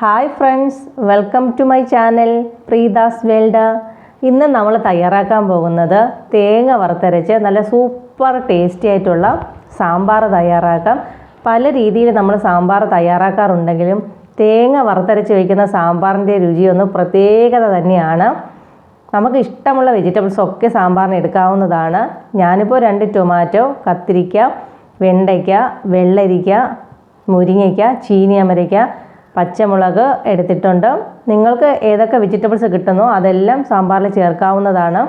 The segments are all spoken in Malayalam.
Hi friends welcome to my channel Preetha's world. ഇന്ന് നമ്മൾ തയ്യാറാക്കാൻ പോകുന്നത് തേങ്ങ വറുത്തരച്ച് നല്ല സൂപ്പർ ടേസ്റ്റി ആയിട്ടുള്ള സാമ്പാർ തയ്യാറാക്കാം. പല രീതിയിൽ നമ്മൾ സാമ്പാർ തയ്യാറാക്കാറുണ്ടെങ്കിലും തേങ്ങ വറുത്തരച്ച് വയ്ക്കുന്ന സാമ്പാറിന്റെ രുചിയൊന്ന് പ്രത്യേകത തന്നെയാണ്. നമുക്ക് ഇഷ്ടമുള്ള വെജിറ്റബിൾസ് ഒക്കെ സാമ്പാറിന് എടുക്കാവുന്നതാണ്. ഞാനിപ്പോൾ രണ്ട് ടൊമാറ്റോ കത്തിരിക്ക വെണ്ടയ്ക്ക വെള്ളരിക്ക മുരിങ്ങയ്ക്ക ചീനിയമരയ്ക്ക പച്ചമുളക് എടുത്തിട്ടുണ്ട്. നിങ്ങൾക്ക് ഏതൊക്കെ വെജിറ്റബിൾസ് കിട്ടുന്നോ അതെല്ലാം സാമ്പാറിൽ ചേർക്കാവുന്നതാണ്.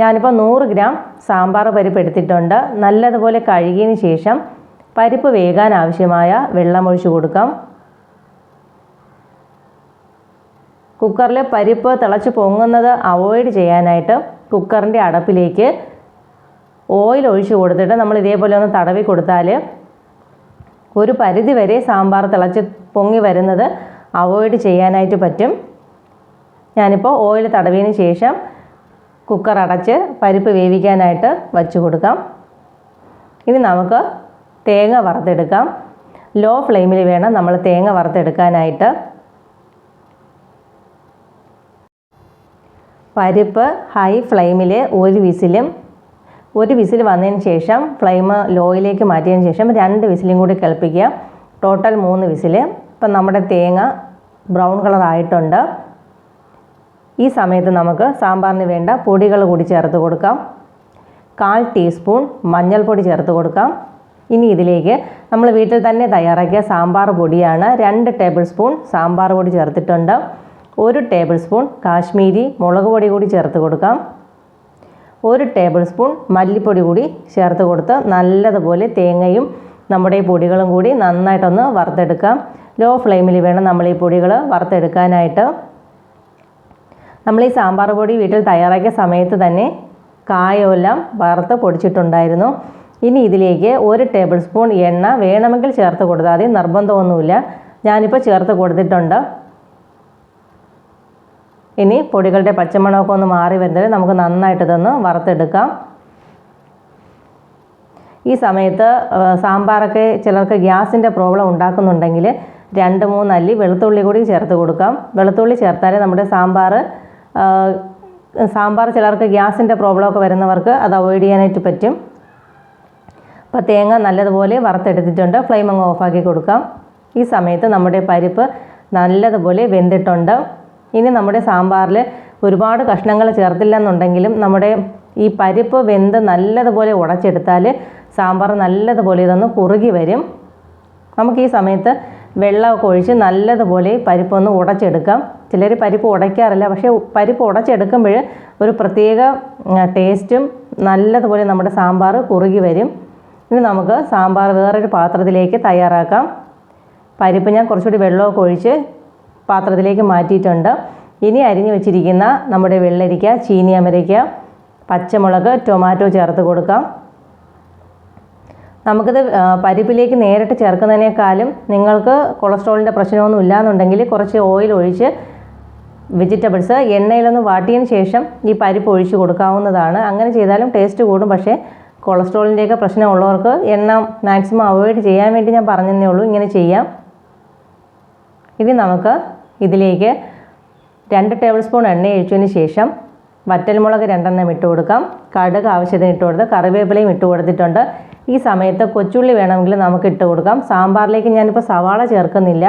ഞാനിപ്പോൾ നൂറ് ഗ്രാം സാമ്പാർ പരിപ്പ് എടുത്തിട്ടുണ്ട്. നല്ലതുപോലെ കഴുകിയതിന് ശേഷം പരിപ്പ് വേകാൻ ആവശ്യമായ വെള്ളം ഒഴിച്ചു കൊടുക്കാം. കുക്കറിൽ പരിപ്പ് തിളച്ച് പൊങ്ങുന്നത് അവോയ്ഡ് ചെയ്യാനായിട്ട് കുക്കറിന്റെ അടപ്പിലേക്ക് ഓയിൽ ഒഴിച്ച് കൊടുത്തിട്ട് നമ്മൾ ഇതേപോലെ ഒന്ന് തടവി കൊടുത്താൽ ഒരു പരിധി വരെ സാമ്പാർ തിളച്ച് പൊങ്ങി വരുന്നത് അവോയ്ഡ് ചെയ്യാനായിട്ട് പറ്റും. ഞാനിപ്പോൾ ഓയിൽ തടവിയതിന് ശേഷം കുക്കർ അടച്ച് പരിപ്പ് വേവിക്കാനായിട്ട് വച്ചു കൊടുക്കാം. ഇനി നമുക്ക് തേങ്ങ വറുത്തെടുക്കാം. ലോ ഫ്ലെയിമിൽ വേണം നമ്മൾ തേങ്ങ വറുത്തെടുക്കാനായിട്ട്. പരിപ്പ് ഹൈ ഫ്ലെയിമിൽ ഒരു വിസിലും ഒരു വിസിൽ വന്നതിന് ശേഷം ഫ്ലെയിം ലോയിലേക്ക് മാറ്റിയതിന് ശേഷം രണ്ട് വിസിലും കൂടി കളിപ്പിക്കുക ടോട്ടൽ മൂന്ന് വിസിൽ ഇപ്പം നമ്മുടെ തേങ്ങ ബ്രൗൺ കളറായിട്ടുണ്ട്. ഈ സമയത്ത് നമുക്ക് സാമ്പാറിന് വേണ്ട പൊടികൾ കൂടി ചേർത്ത് കൊടുക്കാം. കാൽ ടീസ്പൂൺ മഞ്ഞൾപ്പൊടി ചേർത്ത് കൊടുക്കാം. ഇനി ഇതിലേക്ക് നമ്മൾ വീട്ടിൽ തന്നെ തയ്യാറാക്കിയ സാമ്പാർ പൊടിയാണ് രണ്ട് ടേബിൾ സ്പൂൺ സാമ്പാർ പൊടി ചേർത്തിട്ടുണ്ട്. ഒരു ടേബിൾ സ്പൂൺ കാശ്മീരി മുളക് പൊടി കൂടി ചേർത്ത് കൊടുക്കാം. ഒരു ടേബിൾ സ്പൂൺ മല്ലിപ്പൊടി കൂടി ചേർത്ത് കൊടുത്ത് നല്ലതുപോലെ തേങ്ങയും നമ്മുടെ ഈ പൊടികളും കൂടി നന്നായിട്ടൊന്ന് വറുത്തെടുക്കാം. ലോ ഫ്ലെയിമിൽ വേണം നമ്മൾ ഈ പൊടികൾ വറുത്തെടുക്കാനായിട്ട്. നമ്മൾ ഈ സാമ്പാർ പൊടി വീട്ടിൽ തയ്യാറാക്കിയ സമയത്ത് തന്നെ കായമെല്ലാം വറുത്ത് പൊടിച്ചിട്ടുണ്ടായിരുന്നു. ഇനി ഇതിലേക്ക് ഒരു ടേബിൾ സ്പൂൺ എണ്ണ വേണമെങ്കിൽ ചേർത്ത് കൊടുത്താൽ മതി. നിർബന്ധമൊന്നുമില്ല. ഞാനിപ്പോൾ ചേർത്ത് കൊടുത്തിട്ടുണ്ട്. ഇനി പൊടികളുടെ പച്ചമണമൊക്കെ ഒന്ന് മാറി വരുന്നത് നമുക്ക് നന്നായിട്ട് ഇതൊന്ന് വറുത്തെടുക്കാം. ഈ സമയത്ത് സാമ്പാറൊക്കെ ചിലർക്ക് ഗ്യാസിന്റെ പ്രോബ്ലം ഉണ്ടാക്കുന്നുണ്ടെങ്കിൽ രണ്ട് മൂന്നല്ലി വെളുത്തുള്ളി കൂടി ചേർത്ത് കൊടുക്കാം. വെളുത്തുള്ളി ചേർത്താലേ നമ്മുടെ സാമ്പാർ സാമ്പാർ ചിലർക്ക് ഗ്യാസിന്റെ പ്രോബ്ലമൊക്കെ വരുന്നവർക്ക് അത് അവോയ്ഡ് ചെയ്യാനായിട്ട് പറ്റും. അപ്പോൾ തേങ്ങ നല്ലതുപോലെ വറുത്തെടുത്തിട്ടുണ്ട്. ഫ്ലെയിം അങ്ങ് ഓഫാക്കി കൊടുക്കാം. ഈ സമയത്ത് നമ്മുടെ പരിപ്പ് നല്ലതുപോലെ വെന്തിട്ടുണ്ട്. ഇനി നമ്മുടെ സാമ്പാറിൽ ഒരുപാട് കഷ്ണങ്ങൾ ചേർത്തില്ല എന്നുണ്ടെങ്കിലും നമ്മുടെ ഈ പരിപ്പ് വെന്ത് നല്ലതുപോലെ ഉടച്ചെടുത്താൽ സാമ്പാർ നല്ലതുപോലെ ഇതൊന്ന് കുറുകി വരും. നമുക്ക് ഈ സമയത്ത് വെള്ളമൊക്കെ ഒഴിച്ച് നല്ലതുപോലെ പരിപ്പൊന്ന് ഉടച്ചെടുക്കാം. ചിലർ പരിപ്പ് ഉടയ്ക്കാറില്ല പക്ഷേ പരിപ്പ് ഉടച്ചെടുക്കുമ്പോൾ ഒരു പ്രത്യേക ടേസ്റ്റും നല്ലതുപോലെ നമ്മുടെ സാമ്പാർ കുറുകി വരും. ഇനി നമുക്ക് സാമ്പാർ വേറൊരു പാത്രത്തിലേക്ക് തയ്യാറാക്കാം. പരിപ്പ് ഞാൻ കുറച്ചുകൂടി വെള്ളമൊക്കെ ഒഴിച്ച് പാത്രത്തിലേക്ക് മാറ്റിയിട്ടുണ്ട്. ഇനി അരിഞ്ഞു വെച്ചിരിക്കുന്ന നമ്മുടെ വെള്ളരിക്ക ചീനി അമരയ്ക്ക പച്ചമുളക് ടൊമാറ്റോ ചേർത്ത് കൊടുക്കാം. നമുക്കിത് പരിപ്പിലേക്ക് നേരിട്ട് ചേർക്കുന്നതിനേക്കാളും നിങ്ങൾക്ക് കൊളസ്ട്രോളിന്റെ പ്രശ്നമൊന്നും ഇല്ലാന്നുണ്ടെങ്കിൽ കുറച്ച് ഓയിൽ ഒഴിച്ച് വെജിറ്റബിൾസ് എണ്ണയിലൊന്ന് വാട്ടിയതിന് ശേഷം ഈ പരിപ്പ് ഒഴിച്ച് കൊടുക്കാവുന്നതാണ്. അങ്ങനെ ചെയ്താലും ടേസ്റ്റ് കൂടും. പക്ഷേ കൊളസ്ട്രോളിന്റെയൊക്കെ പ്രശ്നമുള്ളവർക്ക് എണ്ണ മാക്സിമം അവോയ്ഡ് ചെയ്യാൻ വേണ്ടി ഞാൻ പറഞ്ഞതേ ഉള്ളൂ. ഇങ്ങനെ ചെയ്യാം. ഇനി നമുക്ക് ഇതിലേക്ക് രണ്ട് ടേബിൾ സ്പൂൺ എണ്ണ ഒഴിച്ചതിന് ശേഷം വറ്റൽമുളക് രണ്ടെണ്ണം ഇട്ട് കൊടുക്കാം. കടുക് ആവശ്യത്തിന് ഇട്ട് കൊടുത്ത് കറിവേപ്പിലയും ഇട്ട് കൊടുത്തിട്ടുണ്ട്. ഈ സമയത്ത് കൊച്ചുള്ളി വേണമെങ്കിൽ നമുക്ക് ഇട്ട് കൊടുക്കാം. സാമ്പാറിലേക്ക് ഞാനിപ്പോൾ സവാള ചേർക്കുന്നില്ല.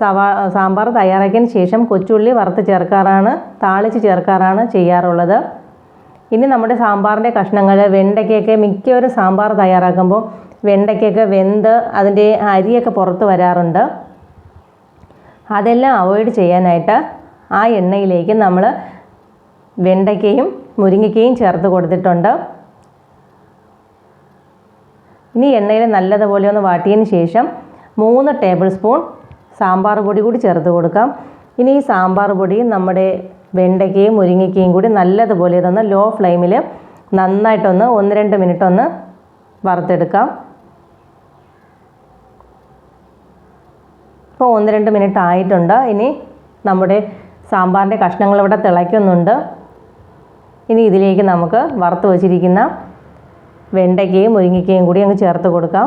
സവാ സാമ്പാർ തയ്യാറാക്കിയതിന് ശേഷം കൊച്ചുള്ളി വറുത്ത് ചേർക്കാറാണ് താളിച്ച് ചേർക്കാറാണ് ചെയ്യാറുള്ളത്. ഇനി നമ്മുടെ സാമ്പാറിന്റെ കഷ്ണങ്ങൾ വെണ്ടയ്ക്കൊക്കെ മിക്കവരും സാമ്പാർ തയ്യാറാക്കുമ്പോൾ വെണ്ടയ്ക്കൊക്കെ വെന്ത് അതിന്റെ അരിയൊക്കെ പുറത്ത് വരാറുണ്ട്. അതെല്ലാം അവോയ്ഡ് ചെയ്യാനായിട്ട് ആ എണ്ണയിലേക്ക് നമ്മൾ വെണ്ടയ്ക്കയും മുരിങ്ങയ്ക്കയും ചേർത്ത് കൊടുത്തിട്ടുണ്ട്. ഇനി എണ്ണയിൽ നല്ലതുപോലെ ഒന്ന് വാട്ടിയതിന് ശേഷം മൂന്ന് ടേബിൾ സ്പൂൺ സാമ്പാർ പൊടി കൂടി ചേർത്ത് കൊടുക്കാം. ഇനി ഈ സാമ്പാർ പൊടിയും നമ്മുടെ വെണ്ടയ്ക്കയും മുരിങ്ങയ്ക്കയും കൂടി നല്ലതുപോലെ ഇതൊന്ന് ലോ ഫ്ലെയിമിൽ നന്നായിട്ടൊന്ന് ഒന്ന് രണ്ട് മിനിറ്റ് ഒന്ന് വറുത്തെടുക്കാം. ഇപ്പോൾ ഒന്ന് രണ്ട് മിനിറ്റ് ആയിട്ടുണ്ട്. ഇനി നമ്മുടെ സാമ്പാറിന്റെ കഷ്ണങ്ങൾ ഇവിടെ തിളയ്ക്കുന്നുണ്ട്. ഇനി ഇതിലേക്ക് നമുക്ക് വറുത്ത് വച്ചിരിക്കുന്ന വെണ്ടയ്ക്കയും മുരിങ്ങയ്ക്കയും കൂടി അങ്ങ് ചേർത്ത് കൊടുക്കാം.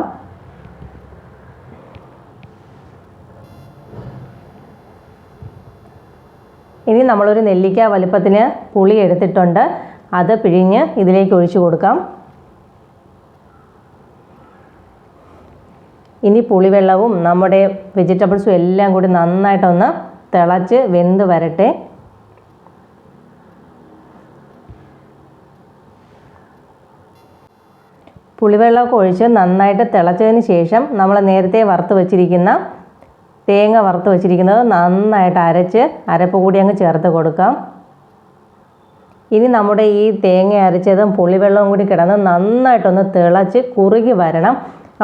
ഇനി നമ്മളൊരു നെല്ലിക്ക വലുപ്പത്തിന് പുളി എടുത്തിട്ടുണ്ട്. അത് പിഴിഞ്ഞ് ഇതിലേക്ക് ഒഴിച്ചു കൊടുക്കാം. ഇനി പുളിവെള്ളവും നമ്മുടെ വെജിറ്റബിൾസും എല്ലാം കൂടി നന്നായിട്ടൊന്ന് തിളച്ച് വെന്ത് വരട്ടെ. പുളിവെള്ളമൊക്കെ ഒഴിച്ച് നന്നായിട്ട് തിളച്ചതിന് ശേഷം നമ്മൾ നേരത്തെ വറുത്ത് വച്ചിരിക്കുന്ന തേങ്ങ വറുത്ത് വച്ചിരിക്കുന്നത് നന്നായിട്ട് അരച്ച് അരപ്പ് കൂടി അങ്ങ് ചേർത്ത് കൊടുക്കാം. ഇനി നമ്മുടെ ഈ തേങ്ങ അരച്ചതും പുളിവെള്ളവും കൂടി കിടന്ന് നന്നായിട്ടൊന്ന് തിളച്ച് കുറുകി വരണം.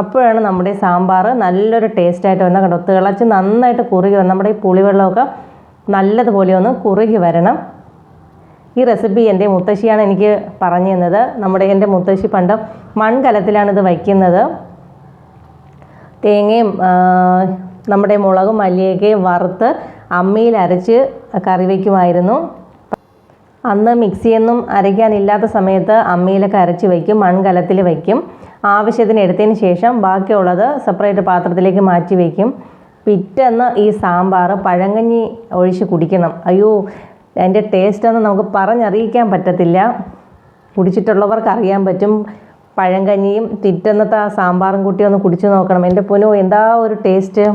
അപ്പോഴാണ് നമ്മുടെ സാമ്പാർ നല്ലൊരു ടേസ്റ്റായിട്ട് വന്നാൽ കണ്ടോ? തിളച്ച് നന്നായിട്ട് കുറുകി വരണം നമ്മുടെ ഈ പുളിവെള്ളമൊക്കെ നല്ലതുപോലെ ഒന്ന് കുറുകി വരണം. ഈ റെസിപ്പി എന്റെ മുത്തശ്ശിയാണ് എനിക്ക് പറഞ്ഞു തന്നത്. നമ്മുടെ എന്റെ മുത്തശ്ശി പണ്ട് മൺകലത്തിലാണ് ഇത് വയ്ക്കുന്നത്. തേങ്ങയും നമ്മുടെ മുളകും മല്ലിയൊക്കെയും വറുത്ത് അമ്മിയിൽ അരച്ച് കറി വയ്ക്കുമായിരുന്നു. അന്ന് മിക്സിയൊന്നും അരയ്ക്കാനില്ലാത്ത സമയത്ത് അമ്മിയിലൊക്കെ അരച്ച് വയ്ക്കും മൺകലത്തിൽ വയ്ക്കും. ആവശ്യത്തിന് എടുത്തതിന് ശേഷം ബാക്കിയുള്ളത് സെപ്പറേറ്റ് പാത്രത്തിലേക്ക് മാറ്റി വയ്ക്കും. പിറ്റേന്ന് ഈ സാമ്പാർ പഴങ്കഞ്ഞി ഒഴിച്ച് കുടിക്കണം. അയ്യോ അതിന്റെ ടേസ്റ്റൊന്നും നമുക്ക് പറഞ്ഞറിയിക്കാൻ പറ്റത്തില്ല. കുടിച്ചിട്ടുള്ളവർക്ക് അറിയാൻ പറ്റും. പഴങ്കഞ്ഞിയും പിറ്റന്നത്തെ ആ സാമ്പാറും കൂട്ടി ഒന്ന് കുടിച്ചു നോക്കണം. എന്റെ പൊന്നു എന്താ ഒരു ടേസ്റ്റ്?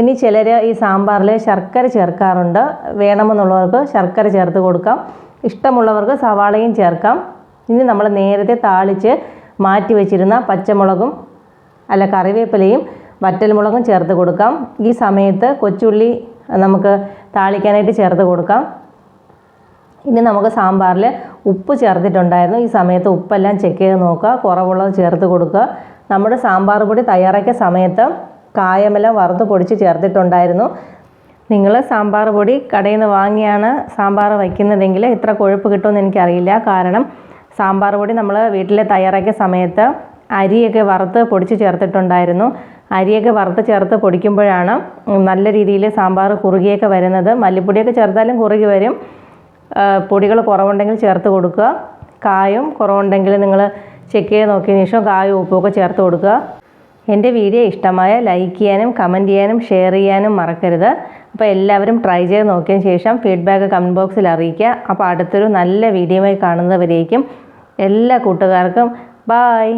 ഇനി ചിലർ ഈ സാമ്പാറിൽ ശർക്കര ചേർക്കാറുണ്ട്. വേണമെന്നുള്ളവർക്ക് ശർക്കര ചേർത്ത് കൊടുക്കാം. ഇഷ്ടമുള്ളവർക്ക് സവാളയും ചേർക്കാം. ഇനി നമ്മൾ നേരത്തെ താളിച്ച് മാറ്റി വെച്ചിരുന്ന പച്ചമുളകും അല്ല കറിവേപ്പിലയും വറ്റൽമുളകും ചേർത്ത് കൊടുക്കാം. ഈ സമയത്ത് കൊച്ചുള്ളി നമുക്ക് താളിക്കാനായിട്ട് ചേർത്ത് കൊടുക്കാം. ഇനി നമുക്ക് സാമ്പാറിൽ ഉപ്പ് ചേർത്തിട്ടുണ്ടായിരുന്നു. ഈ സമയത്ത് ഉപ്പെല്ലാം ചെക്ക് ചെയ്ത് നോക്കുക. കുറവുള്ളത് ചേർത്ത് കൊടുക്കുക. നമ്മുടെ സാമ്പാർ പൊടി തയ്യാറാക്കിയ സമയത്ത് കായമെല്ലാം വറുത്ത് പൊടിച്ച് ചേർത്തിട്ടുണ്ടായിരുന്നു. നിങ്ങൾ സാമ്പാർ പൊടി കടയിൽ നിന്ന് വാങ്ങിയാണ് സാമ്പാർ വയ്ക്കുന്നതെങ്കിൽ ഇത്ര കൊഴുപ്പ് കിട്ടുമെന്ന് എനിക്കറിയില്ല. കാരണം സാമ്പാർ പൊടി നമ്മൾ വീട്ടിൽ തയ്യാറാക്കിയ സമയത്ത് അരിയൊക്കെ വറുത്ത് പൊടിച്ച് ചേർത്തിട്ടുണ്ടായിരുന്നു. അരിയൊക്കെ വറുത്ത് ചേർത്ത് പൊടിക്കുമ്പോഴാണ് നല്ല രീതിയിൽ സാമ്പാർ കുറുകിയൊക്കെ വരുന്നത്. മല്ലിപ്പൊടിയൊക്കെ ചേർത്താലും കുറുകി വരും. പൊടികൾ കുറവുണ്ടെങ്കിൽ ചേർത്ത് കൊടുക്കുക. കായും കുറവുണ്ടെങ്കിൽ നിങ്ങൾ ചെക്ക് ചെയ്ത് നോക്കിയതിന് ശേഷം കായും ഉപ്പുമൊക്കെ ചേർത്ത് കൊടുക്കുക. എന്റെ വീഡിയോ ഇഷ്ടമായ ലൈക്ക് ചെയ്യാനും കമന്റ് ചെയ്യാനും ഷെയർ ചെയ്യാനും മറക്കരുത്. അപ്പോൾ എല്ലാവരും ട്രൈ ചെയ്ത് നോക്കിയതിന് ശേഷം ഫീഡ്ബാക്ക് കമന്റ് ബോക്സിൽ അറിയിക്കുക. അപ്പോൾ അടുത്തൊരു നല്ല വീഡിയോയുമായി കാണുന്നവരേക്കും എല്ലാ കൂട്ടുകാർക്കും ബായ്